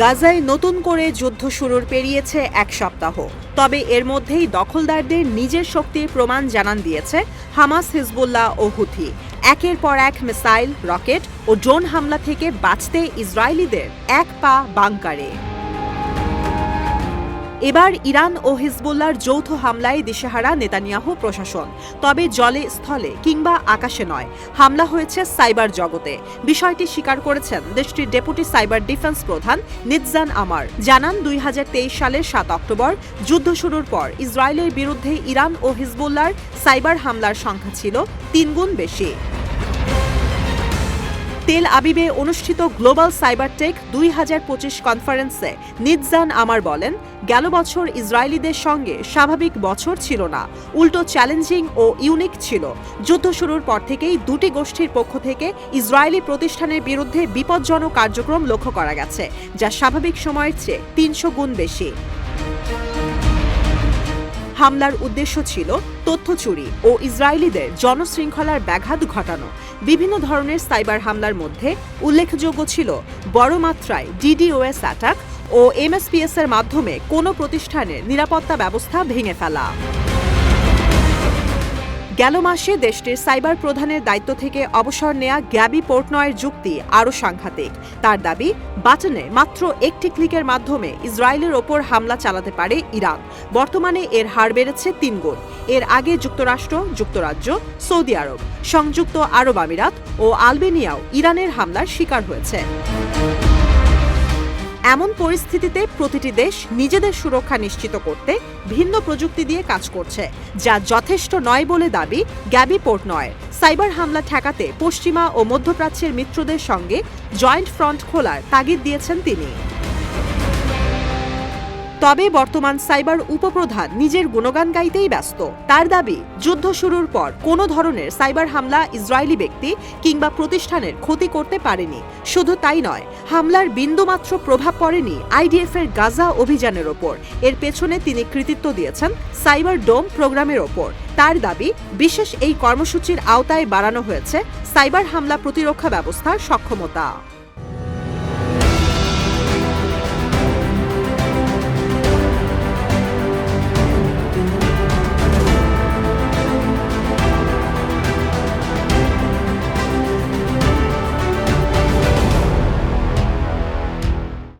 গাজায় নতুন করে যুদ্ধ শুরুর পেরিয়েছে এক সপ্তাহ। তবে এর মধ্যেই দখলদারদের নিজের শক্তির প্রমাণ জানান দিয়েছে হামাস, হিজবুল্লাহ ও হুথি। একের পর এক মিসাইল, রকেট ও ড্রোন হামলা থেকে বাঁচতে ইসরায়েলিদের এক পা বাংকারে। এবার ইরান ও হিজবুল্লার যৌথ হামলায় দিশেহারা নেতানিয়াহু প্রশাসন। তবে জলে, স্থলে কিংবা আকাশে নয়, হামলা হয়েছে সাইবার জগতে। বিষয়টি স্বীকার করেছেন দেশটির ডেপুটি সাইবার ডিফেন্স প্রধান নিতজান আমার। জানান দুই হাজার তেইশ সালের সাত অক্টোবর, যুদ্ধ শুরুর পর ইসরায়েলের বিরুদ্ধে ইরান ও হিজবুল্লার সাইবার হামলার সংখ্যা ছিল তিনগুণ বেশি। তেল আবিবে অনুষ্ঠিত গ্লোবাল সাইবার টেক দুই হাজার পঁচিশ কনফারেন্সে। নিতজান আমার বলেন, গেল বছর ইসরায়েলিদের সঙ্গে স্বাভাবিক বছর ছিল না। উল্টো চ্যালেঞ্জিং ও ইউনিক ছিল। যুদ্ধ শুরুর পর থেকেই দুটি গোষ্ঠীর পক্ষ থেকে ইসরায়েলি প্রতিষ্ঠানের বিরুদ্ধে বিপজ্জনক কার্যক্রম লক্ষ্য করা গেছে, যা স্বাভাবিক সময়ের চেয়ে তিনশো গুণ বেশি। হামলার উদ্দেশ্য ছিল তথ্য চুরি ও ইসরায়েলিদের জনশৃঙ্খলার ব্যাঘাত ঘটানো। বিভিন্ন ধরনের সাইবার হামলার মধ্যে উল্লেখযোগ্য ছিল বড় মাত্রায় ডিডিওএস অ্যাটাক ও এমএসপিএস এর মাধ্যমে কোনো প্রতিষ্ঠানের নিরাপত্তা ব্যবস্থা ভেঙে ফেলা। গেল মাসে দেশটির সাইবার প্রধানের দায়িত্ব থেকে অবসর নেয়া গ্যাবি পোর্টনয়ের যুক্তি আরও সাংঘাতিক। তার দাবি, বাটনে মাত্র একটি ক্লিকের মাধ্যমে ইসরায়েলের ওপর হামলা চালাতে পারে ইরান। বর্তমানে এর হার বেড়েছে তিনগুণ এর আগে যুক্তরাষ্ট্র, যুক্তরাজ্য, সৌদি আরব, সংযুক্ত আরব আমিরাত ও আলবেনিয়াও ইরানের হামলার শিকার হয়েছে। এমন পরিস্থিতিতে প্রতিটি দেশ নিজেদের সুরক্ষা নিশ্চিত করতে ভিন্ন প্রযুক্তি দিয়ে কাজ করছে, যা যথেষ্ট নয় বলে দাবি গ্যাবি পোর্ট নয়। সাইবার হামলা ঠেকাতে পশ্চিমা ও মধ্যপ্রাচ্যের মিত্রদের সঙ্গে জয়েন্ট ফ্রন্ট খোলার তাগিদ দিয়েছেন তিনি। তবে বর্তমান সাইবার উপপ্রধান নিজের গুণগান গাইতেই ব্যস্ত। তার দাবি, যুদ্ধ শুরুর পর কোনো ধরনের সাইবার হামলা ইসরায়েলি ব্যক্তি কিংবা প্রতিষ্ঠানের ক্ষতি করতে পারেনি। শুধু তাই নয়, হামলার বিন্দুমাত্র প্রভাব পড়েনি আইডিএফ এর গাজা অভিযানের ওপর। এর পেছনে তিনি কৃতিত্ব দিয়েছেন সাইবার ডোম প্রোগ্রামের ওপর। তার দাবি, বিশেষ এই কর্মসূচির আওতায় বাড়ানো হয়েছে সাইবার হামলা প্রতিরক্ষা ব্যবস্থার সক্ষমতা।